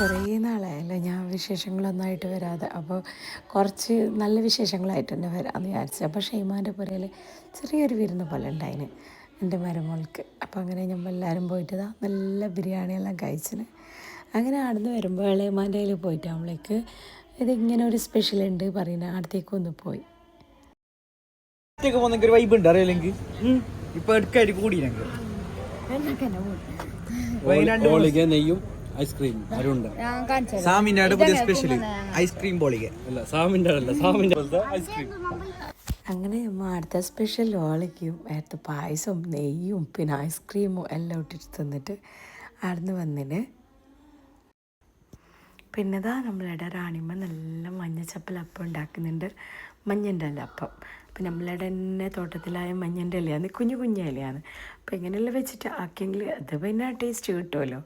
കുറേ നാളായല്ലോ ഞാൻ വിശേഷങ്ങളൊന്നായിട്ട് വരാതെ. അപ്പോൾ കുറച്ച് നല്ല വിശേഷങ്ങളായിട്ട് തന്നെ വരാമെന്ന് വിചാരിച്ചു. അപ്പോൾ ഷെയ്മാന്റെ പുരയിൽ ചെറിയൊരു വിരുന്ന് പോലെ ഉണ്ടായിന് എന്റെ മരുമോൾക്ക്. അപ്പോൾ അങ്ങനെ ഞമ്മ എല്ലാവരും പോയിട്ട് ഇതാ നല്ല ബിരിയാണിയെല്ലാം കഴിച്ചിന്. അങ്ങനെ അവിടുന്ന് വരുമ്പോൾ ഇളയമാന്റെ കയ്യിൽ പോയിട്ട് അവളേക്ക് ഇതിങ്ങനെ ഒരു സ്പെഷ്യൽ ഉണ്ട് പറയുന്നത് അടുത്തേക്ക് ഒന്ന് പോയി. ഒരു വൈബ് ഉണ്ട് അറിയില്ലെങ്കിൽ ഇപ്പൊ എടുക്കായിട്ട് കൂടി ഞങ്ങൾ നെയ്യും ഐസ്ക്രീം അരുണ്ട്. സാമിന്റെ പുതിയ സ്പെഷ്യൽ ഐസ്ക്രീം ബോളിക അല്ല സാമിന്റെ അല്ല സാമിന്റെ ഐസ്ക്രീം അങ്ങനെ നമ്മൾ അടുത്ത സ്പെഷ്യൽ ഓളയ്ക്കും അടുത്ത പായസവും നെയ്യും പിന്നെ ഐസ്ക്രീമും എല്ലാം ഇട്ടിട്ട് തിന്നിട്ട് അവിടുന്ന് വന്നിന്. പിന്നെതാ നമ്മളുടെ റാണിമ്മ നല്ല മഞ്ഞച്ചപ്പൽ അപ്പം ഉണ്ടാക്കുന്നുണ്ട്. മഞ്ഞന്റെ അല്ല അപ്പം. അപ്പം നമ്മളുടെ തന്നെ തോട്ടത്തിലായ മഞ്ഞന്റെ ഇലയാണ് കുഞ്ഞു കുഞ്ഞു ഇലയാണ്. അപ്പം ഇങ്ങനെയെല്ലാം വെച്ചിട്ട് ആക്കിയെങ്കിൽ അത് പിന്നെ ടേസ്റ്റ് കിട്ടുമല്ലോ.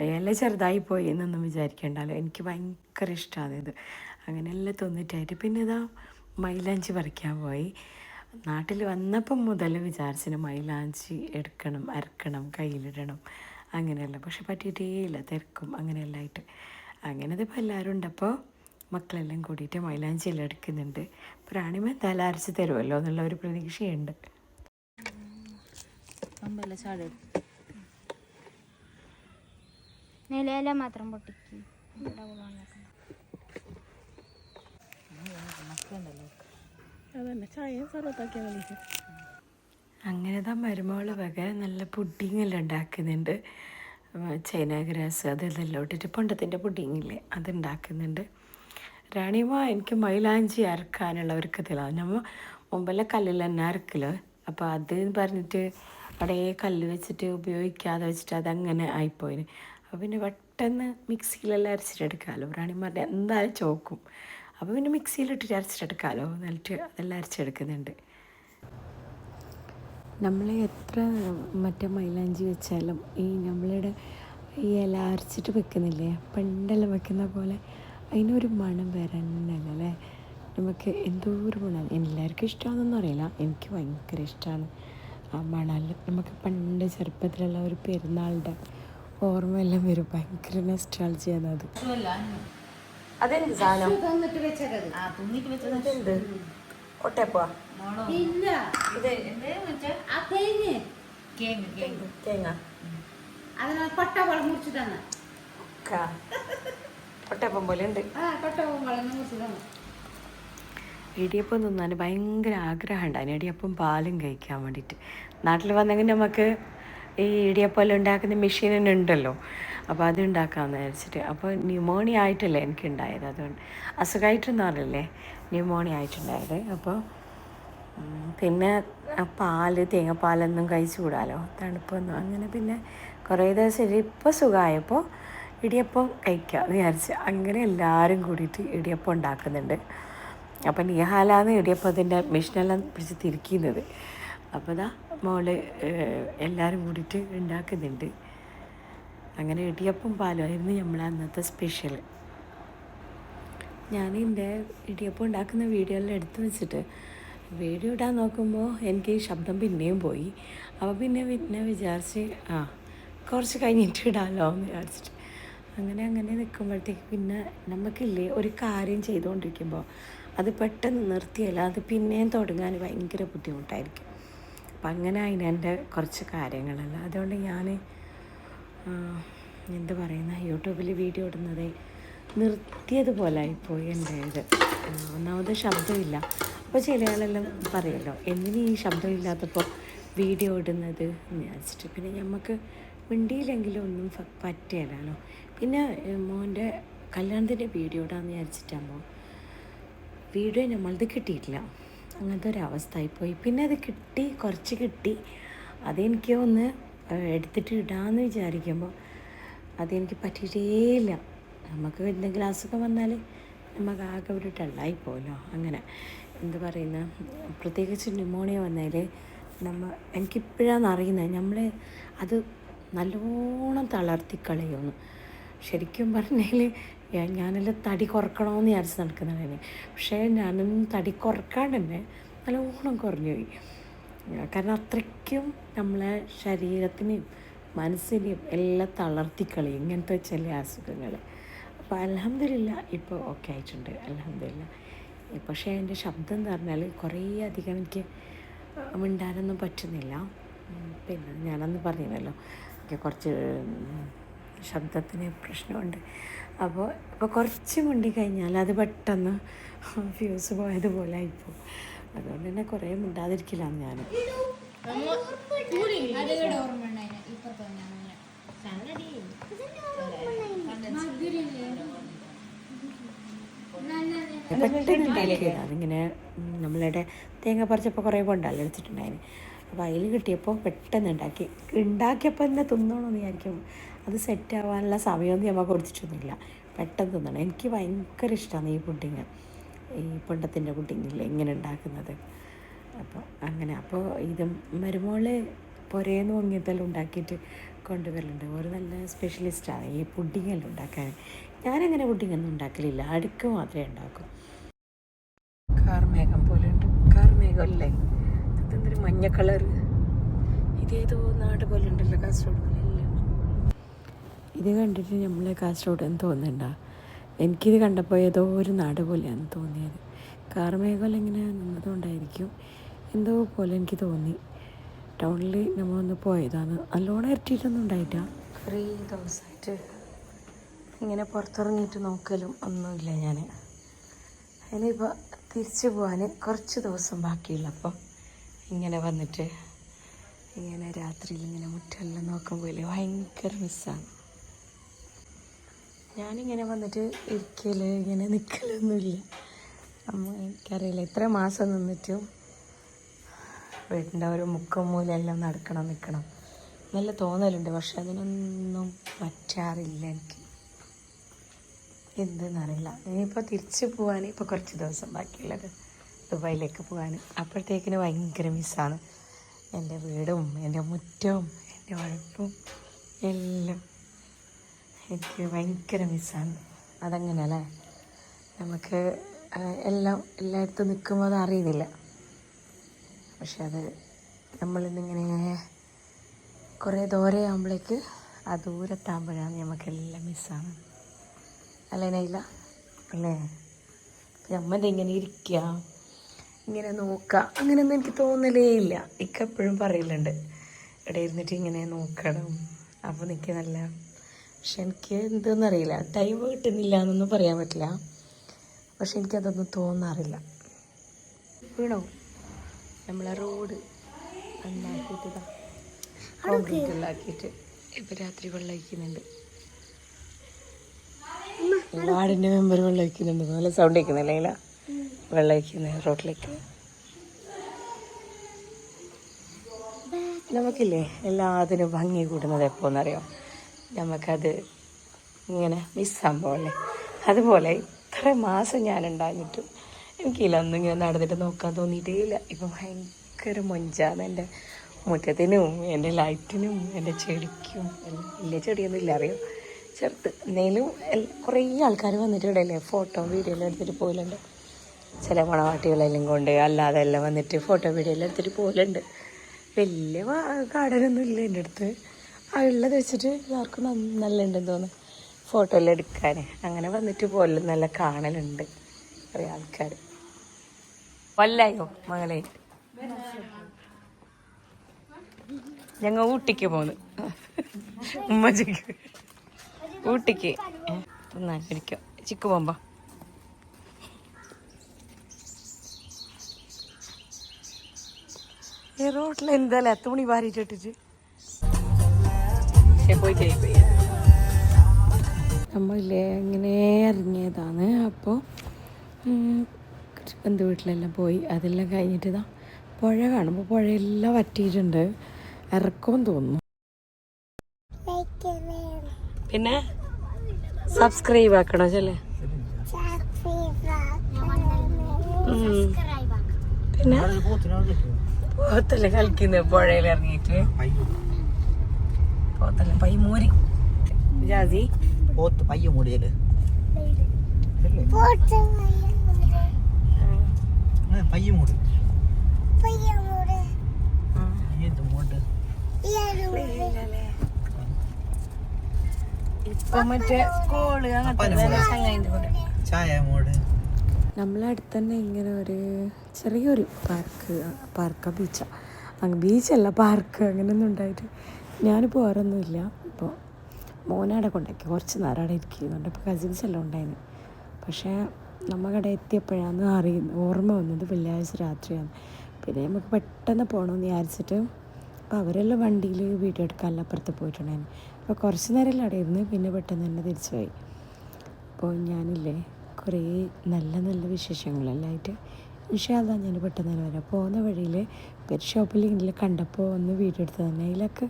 ഇല ചെറുതായി പോയി എന്നൊന്നും വിചാരിക്കേണ്ടല്ലോ. എനിക്ക് ഭയങ്കര ഇഷ്ടമാണ് ഇത്. അങ്ങനെയെല്ലാം തിന്നിട്ടായിട്ട് പിന്നെ ഇതാ മൈലാഞ്ചി പറിക്കാൻ പോയി. നാട്ടിൽ വന്നപ്പം മുതൽ വിചാരിച്ചിന് മൈലാഞ്ചി എടുക്കണം അരക്കണം കയ്യിലിടണം. അങ്ങനെയല്ല. പക്ഷെ പറ്റിയിട്ടേ ഇല്ല. തിരക്കും അങ്ങനെയെല്ലാം ആയിട്ട്. അങ്ങനെ ഇതിപ്പോൾ എല്ലാവരും ഉണ്ടപ്പോൾ മക്കളെല്ലാം കൂടിയിട്ട് മൈലാഞ്ചി എല്ലാം എടുക്കുന്നുണ്ട്. പ്രാണിമ തല അരച്ച് തരുമല്ലോ എന്നുള്ള ഒരു പ്രതീക്ഷയുണ്ട്. നിലയില മാത്രം പൊട്ടിക്കും. അങ്ങനെ താ മരുമകൾ വക നല്ല പുഡിങ്ങെല്ലാം ഉണ്ടാക്കുന്നുണ്ട്. ചൈന ഗ്രാസ് അതെല്ലാം ഇട്ടിട്ട് പണ്ടത്തിന്റെ പുഡിങ്ങില്ലേ അത് ഉണ്ടാക്കുന്നുണ്ട്. റാണിമ എനിക്ക് മൈലാഞ്ചി അരക്കാനുള്ള ഒരുക്കത്തിലാണ് നമ്മൾ മുമ്പെല്ലാം കല്ലിൽ തന്നെ അരക്കൽ. അപ്പോൾ അത് പറഞ്ഞിട്ട് അവിടെ കല്ല് വെച്ചിട്ട് ഉപയോഗിക്കാതെ വെച്ചിട്ട് അതങ്ങനെ ആയിപ്പോയിന്. അപ്പോൾ പിന്നെ പെട്ടെന്ന് മിക്സിയിലെല്ലാം അരച്ചിട്ടെടുക്കാമല്ലോ റാണിമ പറഞ്ഞ എന്തായാലും ചോക്കും. അപ്പോൾ പിന്നെ മിക്സിയിലിട്ടിട്ട് അരച്ചിട്ടെടുക്കാമല്ലോ എന്നിട്ട് അതെല്ലാം അരച്ചെടുക്കുന്നുണ്ട്. നമ്മൾ എത്ര മറ്റേ മൈലാഞ്ചി വെച്ചാലും ഈ നമ്മളുടെ ഈ ഇല അരച്ചിട്ട് വെക്കുന്നില്ലേ? പണ്ടെല്ലാം വെക്കുന്ന പോലെ അതിനൊരു മണം വരണല്ലോ അല്ലേ? നമുക്ക് എന്തോ ഒരു മണം എല്ലാവർക്കും ഇഷ്ടമാണെന്നൊന്നും അറിയില്ല. എനിക്ക് ഭയങ്കര ഇഷ്ടമാണ് ആ മണമെല്ലാം നമുക്ക് പണ്ട് ചെറുപ്പത്തിലുള്ള ഒരു പെരുന്നാളുടെ ഓർമ്മയെല്ലാം വരും. ഭയങ്കര നെസ്റ്റാൾജിയാണ് അത്. അതെന്ത് സാധനം? ഒട്ടയപ്പോ ഒട്ടയപ്പം പോലെ ഉണ്ട്. ഇടിയപ്പം തിന്നാൻ ഭയങ്കര ആഗ്രഹമുണ്ടായിരുന്നു അതിന് ഇടിയപ്പം പാലും കഴിക്കാൻ വേണ്ടിയിട്ട്. നാട്ടിൽ വന്നെങ്കിൽ നമുക്ക് ഈ ഇടിയപ്പം എല്ലാം ഉണ്ടാക്കുന്ന ഉണ്ടല്ലോ. അപ്പോൾ അത് ഉണ്ടാക്കാമെന്ന് വിചാരിച്ചിട്ട്. അപ്പോൾ ന്യൂമോണിയ ആയിട്ടല്ലേ എനിക്ക് ഉണ്ടായത് അതുകൊണ്ട് അസുഖമായിട്ടെന്ന് പറഞ്ഞില്ലേ? ന്യൂമോണിയ ആയിട്ടുണ്ടായത്. അപ്പോൾ പിന്നെ പാൽ തേങ്ങാപ്പാലൊന്നും കഴിച്ചു കൂടാലോ? തണുപ്പൊന്നും. അങ്ങനെ പിന്നെ കുറേ ദിവസം ഇപ്പോൾ സുഖമായപ്പോൾ ഇടിയപ്പം കഴിക്കാം വിചാരിച്ച്. അങ്ങനെ എല്ലാവരും കൂടിയിട്ട് ഇടിയപ്പം ഉണ്ടാക്കുന്നുണ്ട്. അപ്പം നിഹാലാന്ന് ഇടിയപ്പത്തിന്റെ മെഷീനെല്ലാം പിടിച്ച് തിരിക്കുന്നത് അപ്പോൾ ഇതാ മോൾ എല്ലാവരും കൂടിയിട്ട് ഉണ്ടാക്കുന്നുണ്ട്. അങ്ങനെ ഇടിയപ്പം പാലായിരുന്നു നമ്മളെ അന്നത്തെ സ്പെഷ്യൽ ഞാൻ എന്റെ ഇടിയപ്പം ഉണ്ടാക്കുന്ന വീഡിയോ എല്ലാം എടുത്തു വെച്ചിട്ട് വീഡിയോ ഇടാൻ നോക്കുമ്പോൾ എനിക്ക് ശബ്ദം പിന്നെയും പോയി. അപ്പോൾ പിന്നെ പിന്നെ വിചാരിച്ച് ആ കുറച്ച് കഴിഞ്ഞിട്ട് ഇടാമല്ലോ എന്ന് വിചാരിച്ചിട്ട്. അങ്ങനെ അങ്ങനെ നിൽക്കുമ്പോഴത്തേക്ക് പിന്നെ നമുക്കില്ലേ ഒരു കാര്യം ചെയ്തുകൊണ്ടിരിക്കുമ്പോൾ അത് പെട്ടെന്ന് നിർത്തിയല്ല അത് പിന്നെയും തുടങ്ങാൻ ഭയങ്കര ബുദ്ധിമുട്ടായിരിക്കും. അപ്പം അങ്ങനെ അതിന് എന്റെ കുറച്ച് കാര്യങ്ങളല്ല അതുകൊണ്ട് ഞാൻ എന്ത് പറയുന്ന യൂട്യൂബിൽ വീഡിയോ ഇടുന്നത് നിർത്തിയതുപോലായിപ്പോയി ഇത്. ഒന്നാമത് ശബ്ദമില്ല. അപ്പോൾ ചില ആളെല്ലാം പറയുമല്ലോ എന്തിനും ഈ ശബ്ദമില്ലാത്തപ്പോൾ വീഡിയോ ഇടുന്നത്? വിചാരിച്ചിട്ട്. പിന്നെ നമുക്ക് മിണ്ടിയില്ലെങ്കിലും ഒന്നും പറ്റിയല്ലോ പിന്നെ മോന്റെ കല്യാണത്തിന്റെ വീഡിയോ ഇടാമെന്ന് വിചാരിച്ചിട്ടാകുമ്പോൾ വീഡിയോ നമ്മളത് കിട്ടിയിട്ടില്ല. അങ്ങനത്തെ ഒരു അവസ്ഥയായിപ്പോയി പിന്നെ അത് കിട്ടി കുറച്ച് കിട്ടി. അതെനിക്ക് ഒന്ന് എടുത്തിട്ട് ഇടാമെന്ന് വിചാരിക്കുമ്പോൾ അതെനിക്ക് പറ്റിയിട്ടേയില്ല. നമുക്ക് എന്തെങ്കിലും അസുഖം വന്നാൽ നമുക്ക് ആകെ ഒരു ടള്ളായിപ്പോലോ? അങ്ങനെ. എന്താ പറയുന്ന? പ്രത്യേകിച്ച് ന്യൂമോണിയ വന്നാൽ നമ്മ എനിക്കിപ്പോഴാണ് അറിയുന്നത് നമ്മൾ അത് നല്ലോണം തളർത്തി കളയുമെന്ന് ശരിക്കും പറഞ്ഞാൽ ഞാനെല്ലാം തടി കുറക്കണമെന്ന് വിചാരിച്ച് നടക്കുന്നതാണ് പക്ഷേ ഞാനും തടി കുറക്കാണ്ട് തന്നെ നല്ലോണം കുറഞ്ഞു പോയി. കാരണം അത്രയ്ക്കും നമ്മളെ ശരീരത്തിനെയും മനസ്സിനെയും എല്ലാം തളർത്തിക്കളി ഇങ്ങനത്തെ ചില അസുഖങ്ങൾ. അപ്പോൾ അലഹമില്ല ഇപ്പോൾ ഓക്കെ ആയിട്ടുണ്ട്. അലഹമില്ല പക്ഷേ എന്റെ ശബ്ദം എന്ന് പറഞ്ഞാൽ കുറേ അധികം എനിക്ക് മിണ്ടാനൊന്നും പറ്റുന്നില്ല. പിന്നെ ഞാനന്ന് പറഞ്ഞിരുന്നല്ലോ എനിക്ക് കുറച്ച് ശബ്ദത്തിന് പ്രശ്നമുണ്ട്. അപ്പോൾ ഇപ്പോൾ കുറച്ച് മുണ്ടി കഴിഞ്ഞാൽ അത് പെട്ടെന്ന് ഫ്യൂസ് പോയതുപോലെ ആയിപ്പോവും. അതുകൊണ്ട് തന്നെ കുറേ മിണ്ടാതിരിക്കില്ല ഞാൻ പെട്ടെന്ന് ഉണ്ടാക്കിയതാണ് അതിങ്ങനെ നമ്മളുടെ തേങ്ങ പറിച്ചപ്പോൾ കുറേ കൊണ്ടല്ലോ എടുത്തിട്ടുണ്ടായിന്. അപ്പോൾ അതിൽ കിട്ടിയപ്പോൾ പെട്ടെന്ന് ഉണ്ടാക്കി. ഉണ്ടാക്കിയപ്പോൾ തന്നെ തിന്നണമെന്ന് വിചാരിക്കും. അത് സെറ്റാവാനുള്ള സമയമൊന്നും നമ്മൾ കൊടുത്തിട്ടൊന്നുമില്ല. പെട്ടെന്ന് തിന്നണം. എനിക്ക് ഭയങ്കര ഇഷ്ടമാണ് ഈ പുഡിങ്. ഈ പൊണ്ടത്തിന്റെ പുഡിങ്ങില്ലേ ഇങ്ങനെ ഉണ്ടാക്കുന്നത്. അപ്പോൾ അങ്ങനെ. അപ്പോൾ ഇത് മരുമോൾ പുരേന്ന് ഒങ്ങിയതെല്ലാം ഉണ്ടാക്കിയിട്ട് കൊണ്ടുവരലുണ്ട്. ഒരു നല്ല സ്പെഷ്യലിസ്റ്റാണ് ഈ പുഡിങ്ങെല്ലാം ഉണ്ടാക്കാൻ. ഞാനങ്ങനെ പുഡിങ്ങൊന്നും ഉണ്ടാക്കലില്ല. അടുക്ക് മാത്രമേ ഉണ്ടാക്കൂ. കാർമേഘം പോലെ ഉണ്ട്. കാർമേഘം അല്ലേ? അതെന്തൊരു മഞ്ഞ കളർ ഇതേതോ നാട് പോലെ ഉണ്ടല്ലോ കാസർഗോഡ് പോലെ. ഇത് കണ്ടിട്ട് നമ്മളെ കാസർഗോഡ് എന്ന് തോന്നണ്ട എനിക്കിത് കണ്ടപ്പോൾ ഏതോ ഒരു നാട് പോലെയാണ് തോന്നിയത്. കാർമേഘം ഇങ്ങനെ നിന്നതുകൊണ്ടായിരിക്കും എന്തോ പോലെ എനിക്ക് തോന്നി. ടൗണിൽ നമ്മൾ ഒന്ന് പോയതാണ് നല്ലോണം ഇരട്ടിയിട്ടൊന്നും ഉണ്ടായിട്ടാ ഫ്രീ ദിവസമായിട്ട് ഇങ്ങനെ പുറത്തിറങ്ങിയിട്ട് നോക്കലും ഒന്നുമില്ല ഞാൻ അതിനിപ്പോൾ തിരിച്ചു പോകാൻ കുറച്ച് ദിവസം ബാക്കിയുള്ളപ്പോൾ ഇങ്ങനെ വന്നിട്ട് ഇങ്ങനെ രാത്രിയിൽ ഇങ്ങനെ മുറ്റെല്ലാം നോക്കുമ്പോൾ ഭയങ്കര മിസ്സാണ് ഞാനിങ്ങനെ വന്നിട്ട് ഇരിക്കൽ ഇങ്ങനെ നിൽക്കലൊന്നുമില്ല അമ്മ എനിക്കറിയില്ല ഇത്ര മാസം നിന്നിട്ടും വീട്ടിന്റെ ഒരു മുക്കം മൂലെല്ലാം നടക്കണം നിൽക്കണം നല്ല തോന്നലുണ്ട് പക്ഷെ അതിനൊന്നും പറ്റാറില്ല എനിക്ക്. എന്തെന്നറിയില്ല. ഇനിയിപ്പോൾ തിരിച്ച് പോകാൻ ഇപ്പോൾ കുറച്ച് ദിവസം ബാക്കിയുള്ളത്. ദുബായിലേക്ക് പോകാൻ. അപ്പോഴത്തേക്കിന് ഭയങ്കര മിസ്സാണ്. എന്റെ വീടും എന്റെ മുറ്റവും എന്റെ ഉഴപ്പും എല്ലാം എനിക്ക് ഭയങ്കര മിസ്സാണ്. അതങ്ങനെയല്ലേ? നമുക്ക് എല്ലാം എല്ലായിടത്തും നിൽക്കുമ്പോൾ അത് അറിയുന്നില്ല. പക്ഷെ അത് നമ്മളിന്നിങ്ങനെ കുറേ ദൂരെ ആകുമ്പോഴേക്ക് ആ ദൂരത്താകുമ്പോഴാണ് നമുക്കെല്ലാം മിസ്സാണ്. അല്ലേ നൈല? അല്ലേ? നമ്മന്റെ ഇങ്ങനെ ഇരിക്കുക. ഇങ്ങനെ നോക്കുക അങ്ങനെയൊന്നും എനിക്ക് തോന്നലേ ഇല്ല. ഇക്ക എപ്പോഴും പറയലുണ്ട്. ഇവിടെ ഇരുന്നിട്ട് ഇങ്ങനെ നോക്കണം. അപ്പോൾ നിൽക്കുക നല്ല പക്ഷെ എനിക്ക് എന്തെന്നറിയില്ല. ടൈം കിട്ടുന്നില്ല എന്നൊന്നും പറയാൻ പറ്റില്ല. പക്ഷെ എനിക്കതൊന്നും തോന്നാറില്ല. വീണോ? നമ്മളെ റോഡ് നന്നാക്കിയിട്ട് ആക്കിയിട്ട് ഇപ്പം രാത്രി വെള്ളം ഒഴിക്കുന്നുണ്ട്. വാർഡിന്റെ മെമ്പർ വെള്ളം നല്ല സൗണ്ട് കേൾക്കുന്നില്ല ഇല്ല റോട്ടിലേക്ക്. നമുക്കില്ലേ എല്ലാത്തിനും ഭംഗി കൂടുന്നത് എപ്പോന്നറിയോ? നമുക്കത് ഇങ്ങനെ മിസ്സാകുമ്പോഴല്ലേ അതുപോലെ ഇത്ര മാസം ഞാൻ ഉണ്ടായിട്ടും എനിക്കില്ല ഒന്നും ഇങ്ങനെ നടന്നിട്ട് നോക്കാൻ തോന്നിയിട്ടേ ഇല്ല ഇപ്പം ഭയങ്കര മൊഞ്ചാന്ന് എന്റെ മുറ്റത്തിനും എന്റെ ലൈറ്റിനും എന്റെ ചെടിക്കും വലിയ ചെടിയൊന്നും ഇല്ല അറിയോ ചെറുത്ത് എന്തെങ്കിലും കുറേ ആൾക്കാർ വന്നിട്ട് അല്ലേ ഫോട്ടോ വീഡിയോ എല്ലാം എടുത്തിട്ട് പോലുണ്ട് ചില മണവാട്ടികളെല്ലാം കൊണ്ട് അല്ലാതെ എല്ലാം വന്നിട്ട് ഫോട്ടോ വീഡിയോ എല്ലാം എടുത്തിട്ട് പോലുണ്ട് വലിയ ഗാർഡനൊന്നും ഇല്ല എന്റെ അടുത്ത്. ആ ഉള്ളത് വെച്ചിട്ട് എല്ലാവർക്കും നല്ല ഉണ്ടെന്ന് തോന്നുന്നു. ഫോട്ടോ എല്ലാം എടുക്കാൻ. അങ്ങനെ വന്നിട്ട് പോലും നല്ല കാണലുണ്ട് കുറേ ആൾക്കാർ. വല്ലായോ മകളെ? ഞങ്ങൾ ഊട്ടിക്ക് പോന്നു. ഉമ്മച്ചിക്ക്. ഊട്ടിക്ക്. തിന്നാൻ ഇരിക്കാം ചിക്ക് പോകുമ്പോ റോട്ടിൽ എന്തായാലും എത്ര മണി പോയിട്ട് നമ്മളില്ലേ അങ്ങനെ ഇറങ്ങിയതാണ്. അപ്പോൾ ബന്ധു വീട്ടിലെല്ലാം പോയി. അതെല്ലാം കഴിഞ്ഞിട്ട് ഇതാ പുഴ കാണുമ്പോൾ പുഴയെല്ലാം വറ്റിയിട്ടുണ്ട്. ഇറക്കം തോന്നുന്നു. പിന്നെ? സബ്സ്ക്രൈബ് ആക്കണോ ചെല്ലേ പിന്നെ? പോത്തല്ലേ കളിക്കുന്നത് പുഴയിൽ ഇറങ്ങിയിട്ട്. പൈ മൂരി. ജാസി? പോത്ത് പയ്യ മൂടിയത് പയ്യ മൂടി. ഇപ്പൊ മറ്റേ സ്കൂൾ അങ്ങനത്തെ ചായ മോട്. നമ്മളെ അടുത്ത് തന്നെ ഇങ്ങനെ ഒരു ചെറിയൊരു പാർക്ക് പാർക്ക ബീച്ചാണ് അങ്ങ് ബീച്ചല്ല പാർക്ക് അങ്ങനെയൊന്നും ഉണ്ടായിട്ട് ഞാൻ പോകാറൊന്നുമില്ല ഇപ്പോൾ മോനവിടെ കൊണ്ടാക്കി കുറച്ച് നേരം അവിടെ ഇരിക്കുന്നുണ്ട് ഇപ്പോൾ കസിൻസ് എല്ലാം ഉണ്ടായിരുന്നു. പക്ഷേ നമ്മക്കടെ എത്തിയപ്പോഴാണ് അറിയുന്നത് ഓർമ്മ വന്നത് വെള്ളിയാഴ്ച രാത്രിയാണ്. പിന്നെ നമുക്ക് പെട്ടെന്ന് പോകണമെന്ന് വിചാരിച്ചിട്ട് അപ്പോൾ അവരെല്ലാം വണ്ടിയിൽ വീഡിയോ എടുക്കാനെല്ലാം അപ്പുറത്ത് പോയിട്ടുണ്ടായിരുന്നു. അപ്പോൾ കുറച്ച് നേരം അവിടെ ഇരുന്ന് പിന്നെ പെട്ടെന്ന് തന്നെ തിരിച്ചു പോയി അപ്പോൾ ഞാനില്ലേ കുറേ നല്ല നല്ല വിശേഷങ്ങളെല്ലാമായിട്ട് ഇൻഷാല്ല ഞാൻ പെട്ടെന്ന് തന്നെ വരാം. പോകുന്ന വഴിയിൽ ഒരു ഷോപ്പിൽ ഇങ്ങനെ കണ്ടപ്പോൾ ഒന്ന് വീഡിയോ എടുത്ത് തന്നെ അതിലൊക്കെ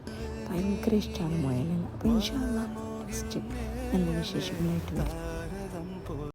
ഭയങ്കര ഇഷ്ടമാണ് മുയലെല്ലാം അപ്പോൾ ഇൻഷാല്ല നല്ല വിശേഷങ്ങളായിട്ട് വരാം.